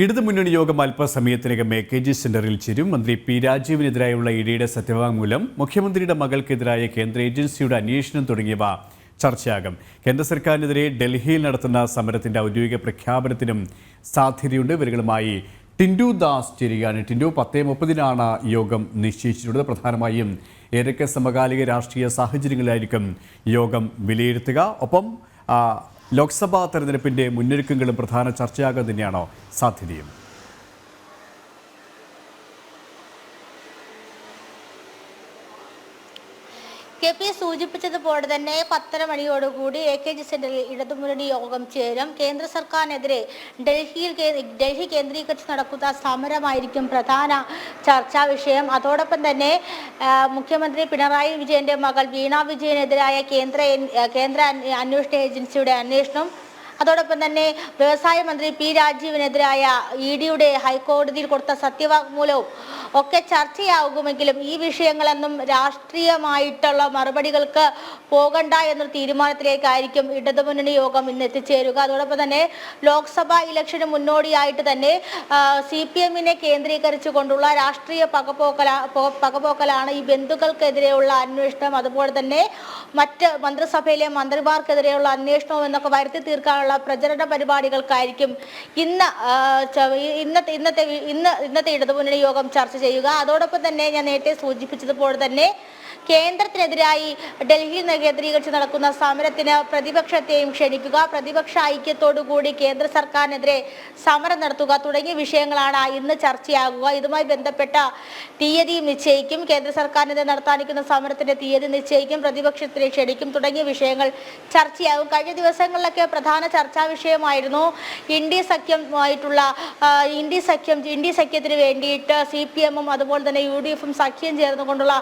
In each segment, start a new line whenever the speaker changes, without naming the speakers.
ഇടതുമുന്നണി യോഗം അല്പസമയത്തിനകം എ കെ ജി സെന്ററിൽ ചേരും. മന്ത്രി പി രാജീവിനെതിരായുള്ള ഇഡിയുടെ സത്യവാങ്മൂലം മുഖ്യമന്ത്രിയുടെ മകൾക്കെതിരായ കേന്ദ്ര ഏജൻസിയുടെ അന്വേഷണം തുടങ്ങിയവ ചർച്ചയാകും. കേന്ദ്ര സർക്കാരിനെതിരെ ഡൽഹിയിൽ നടത്തുന്ന സമരത്തിന്റെ ഔദ്യോഗിക പ്രഖ്യാപനത്തിനും സാധ്യതയുണ്ട്. ഇവരുകളുമായി ടിൻഡു ദാസ് ചേരുകയാണ്. ടിൻഡു പത്തേ മുപ്പതിനാണ് യോഗം നിശ്ചയിച്ചിട്ടുള്ളത്. പ്രധാനമായും ഏതൊക്കെ സമകാലിക രാഷ്ട്രീയ സാഹചര്യങ്ങളിലായിരിക്കും യോഗം വിലയിരുത്തുക? ഒപ്പം ലോക്സഭാ തെരഞ്ഞെടുപ്പിന്റെ മുന്നൊരുക്കങ്ങളും പ്രധാന ചർച്ചയാകാൻ തന്നെയാണോ സാധ്യതയും?
കെ പി സൂചിപ്പിച്ചതുപോലെ തന്നെ പത്തര മണിയോടുകൂടി എ കെ ജി സെന്ററിൽ ഇടതുമുന്നണി യോഗം ചേരും. കേന്ദ്ര സർക്കാരിനെതിരെ ഡൽഹിയിൽ ഡൽഹി കേന്ദ്രീകരിച്ച് നടക്കുന്ന സമരമായിരിക്കും പ്രധാന ചർച്ചാ വിഷയം. അതോടൊപ്പം തന്നെ മുഖ്യമന്ത്രി പിണറായി വിജയന്റെ മകൾ വീണ വിജയനെതിരായ കേന്ദ്ര കേന്ദ്ര അന്വേ- അന്വേഷണ ഏജൻസിയുടെ അന്വേഷണം അതോടൊപ്പം തന്നെ വ്യവസായ മന്ത്രി പി രാജീവിനെതിരായ ഇ ഡിയുടെ ഹൈക്കോടതിയിൽ കൊടുത്ത സത്യവാങ്മൂലവും ഒക്കെ ചർച്ചയാകുമെങ്കിലും ഈ വിഷയങ്ങളൊന്നും രാഷ്ട്രീയമായിട്ടുള്ള മറുപടികൾക്ക് പോകണ്ട എന്നൊരു തീരുമാനത്തിലേക്കായിരിക്കും ഇടതുമുന്നണി യോഗം ഇന്ന് എത്തിച്ചേരുക. അതോടൊപ്പം തന്നെ ലോക്സഭാ ഇലക്ഷന് മുന്നോടിയായിട്ട് തന്നെ സി പി എമ്മിനെ കേന്ദ്രീകരിച്ചുകൊണ്ടുള്ള രാഷ്ട്രീയ പകപോക്കല പകപോക്കലാണ് ഈ ബന്ധുക്കൾക്കെതിരെയുള്ള അന്വേഷണം. അതുപോലെ തന്നെ മറ്റ് മന്ത്രിസഭയിലെ മന്ത്രിമാർക്കെതിരെയുള്ള അന്വേഷണവും എന്നൊക്കെ വരുത്തി തീർക്കാനുള്ള പ്രചരണ പരിപാടികൾക്കായിരിക്കും ഇന്ന് ഇന്നത്തെ ഇന്നത്തെ ഇന്ന് ഇന്നത്തെ ഇടതുമുന്നണി യോഗം ചർച്ച ചെയ്യുക. അതോടൊപ്പം തന്നെ ഞാൻ നേരത്തെ സൂചിപ്പിച്ചതുപോലെ തന്നെ കേന്ദ്രത്തിനെതിരായി ഡൽഹിയിൽ കേന്ദ്രീകരിച്ച് നടക്കുന്ന സമരത്തിന് പ്രതിപക്ഷത്തെയും ക്ഷണിക്കുക പ്രതിപക്ഷ ഐക്യത്തോടുകൂടി കേന്ദ്ര സർക്കാരിനെതിരെ സമരം നടത്തുക തുടങ്ങിയ വിഷയങ്ങളാണ് ഇന്ന് ചർച്ചയാകുക. ഇതുമായി ബന്ധപ്പെട്ട തീയതിയും നിശ്ചയിക്കും. കേന്ദ്ര സർക്കാരിനെതിരെ നടത്താനിരിക്കുന്ന സമരത്തിന്റെ തീയതി നിശ്ചയിക്കും. പ്രതിപക്ഷത്തിനെ ക്ഷണിക്കും തുടങ്ങിയ വിഷയങ്ങൾ ചർച്ചയാകും. കഴിഞ്ഞ ദിവസങ്ങളിലൊക്കെ പ്രധാന ചർച്ചാ വിഷയമായിരുന്നു ഇന്ത്യ സഖ്യമായിട്ടുള്ള ഇന്ത്യ സഖ്യം ഇന്ത്യ സഖ്യത്തിന് വേണ്ടിയിട്ട് സി പി എമ്മും അതുപോലെ തന്നെ യു ഡി എഫും സഖ്യം ചേർന്നുകൊണ്ടുള്ള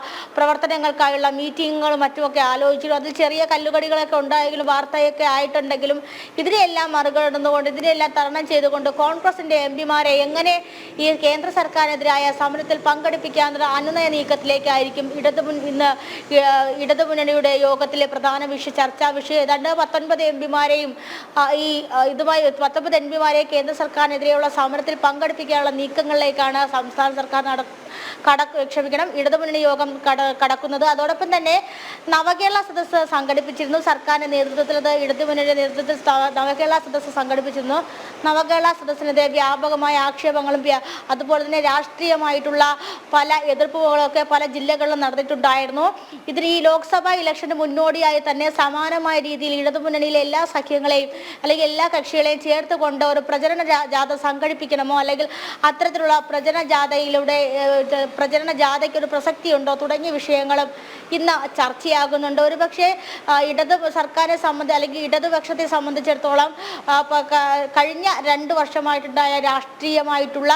പ്രവർത്തനങ്ങൾക്കായുള്ള മീറ്റിങ്ങുകളും മറ്റുമൊക്കെ ആലോചിച്ചു അതിൽ ചെറിയ കല്ലുകടികളൊക്കെ ഉണ്ടായെങ്കിലും വാർത്തയൊക്കെ ആയിട്ടുണ്ടെങ്കിലും ഇതിനെയെല്ലാം മറികടന്നുകൊണ്ട് ഇതിനെല്ലാം തരണം ചെയ്തുകൊണ്ട് കോൺഗ്രസിന്റെ എം പിമാരെ എങ്ങനെ ഈ കേന്ദ്ര സർക്കാരിനെതിരായ സമരത്തിൽ പങ്കെടുപ്പിക്കാനുള്ള അനുനയ നീക്കത്തിലേക്കായിരിക്കും ഇടതുമുൻ ഇന്ന് ഇടതുമുന്നണിയുടെ യോഗത്തിലെ പ്രധാന വിഷയ ചർച്ചാ വിഷയം ഏതാണ്ട് പത്തൊൻപത് എം പിമാരെയും ഈ ഇതുമായി പത്തൊമ്പത് എം പിമാരെ കേന്ദ്ര സർക്കാരിനെതിരെയുള്ള സമരത്തിൽ പങ്കെടുപ്പിക്കാനുള്ള നീക്കങ്ങളിലേക്കാണ് സംസ്ഥാന സർക്കാർ നട കട ക്ഷമിക്കണം ഇടതുമുന്നണി യോഗം കട കടക്കുന്നത്. അതോടൊപ്പം തന്നെ നവകേരള സദസ്സ് സംഘടിപ്പിച്ചിരുന്നു. സർക്കാരിന്റെ നേതൃത്വത്തിൽ അത് ഇടതുമുന്നണിയുടെ നേതൃത്വത്തിൽ നവകേരള സദസ്സ് സംഘടിപ്പിച്ചിരുന്നു. നവകേരള സദസ്സിനെതിരെ വ്യാപകമായ ആക്ഷേപങ്ങളും അതുപോലെ തന്നെ രാഷ്ട്രീയമായിട്ടുള്ള പല എതിർപ്പുകളൊക്കെ പല ജില്ലകളിലും നടന്നിട്ടുണ്ടായിരുന്നു. ഇതിന് ഈ ലോക്സഭാ ഇലക്ഷന് മുന്നോടിയായി തന്നെ സമാനമായ രീതിയിൽ ഇടതുമുന്നണിയിലെ എല്ലാ സഖ്യങ്ങളെയും അല്ലെങ്കിൽ എല്ലാ കക്ഷികളെയും ചേർത്ത് കൊണ്ട് ഒരു പ്രചരണ ജാഥ സംഘടിപ്പിക്കണമോ? അല്ലെങ്കിൽ അത്തരത്തിലുള്ള പ്രചരണ ജാഥയിലൂടെ പ്രചരണ ജാഥയ്ക്ക് ഒരു പ്രസക്തിയുണ്ടോ? തുടങ്ങിയ വിഷയങ്ങളും ഇന്ന് ചർച്ചയാകുന്നുണ്ട്. ഒരുപക്ഷെ ഇടതു സർക്കാരെ സംബന്ധിച്ച് അല്ലെങ്കിൽ ഇടതുപക്ഷത്തെ സംബന്ധിച്ചിടത്തോളം കഴിഞ്ഞ രണ്ട് വർഷമായിട്ടുണ്ടായ രാഷ്ട്രീയമായിട്ടുള്ള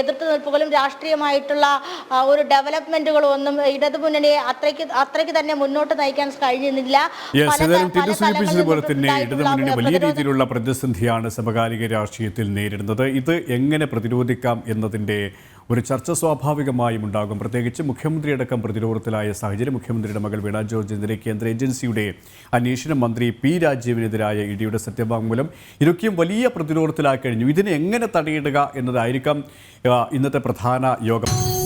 എതിർത്ത് നിൽപ്പുകളും രാഷ്ട്രീയമായിട്ടുള്ള ഒരു ഡെവലപ്മെന്റുകളും ഒന്നും ഇടതുമുന്നണിയെ അത്രയ്ക്ക് അത്രയ്ക്ക് തന്നെ മുന്നോട്ട് നയിക്കാൻ കഴിഞ്ഞിരുന്നില്ല.
സൂചിപ്പിച്ചതുപോലെ തന്നെ ഇടതുമുന്നണി വലിയ രീതിയിലുള്ള പ്രതിസന്ധിയാണ് സമകാലിക രാഷ്ട്രീയത്തിൽ നേരിടുന്നത്. ഇത് എങ്ങനെ പ്രതിരോധിക്കാം എന്നതിന്റെ ഒരു ചർച്ച സ്വാഭാവികമായും ഉണ്ടാകും. പ്രത്യേകിച്ച് മുഖ്യമന്ത്രിയടക്കം പ്രതിരോധത്തിലായ സാഹചര്യം. മുഖ്യമന്ത്രിയുടെ മകൾ വീണ ജോർജിനെതിരെ കേന്ദ്ര ഏജൻസിയുടെ അന്വേഷണ മന്ത്രി പി രാജീവിനെതിരായ ഇഡിയുടെ സത്യവാങ്മൂലം ഇതൊക്കെയും വലിയ പ്രതിരോധത്തിലായി കഴിഞ്ഞു. ഇതിനെ എങ്ങനെ തടയിടുക എന്നതായിരിക്കാം ഇന്നത്തെ പ്രധാന യോഗം.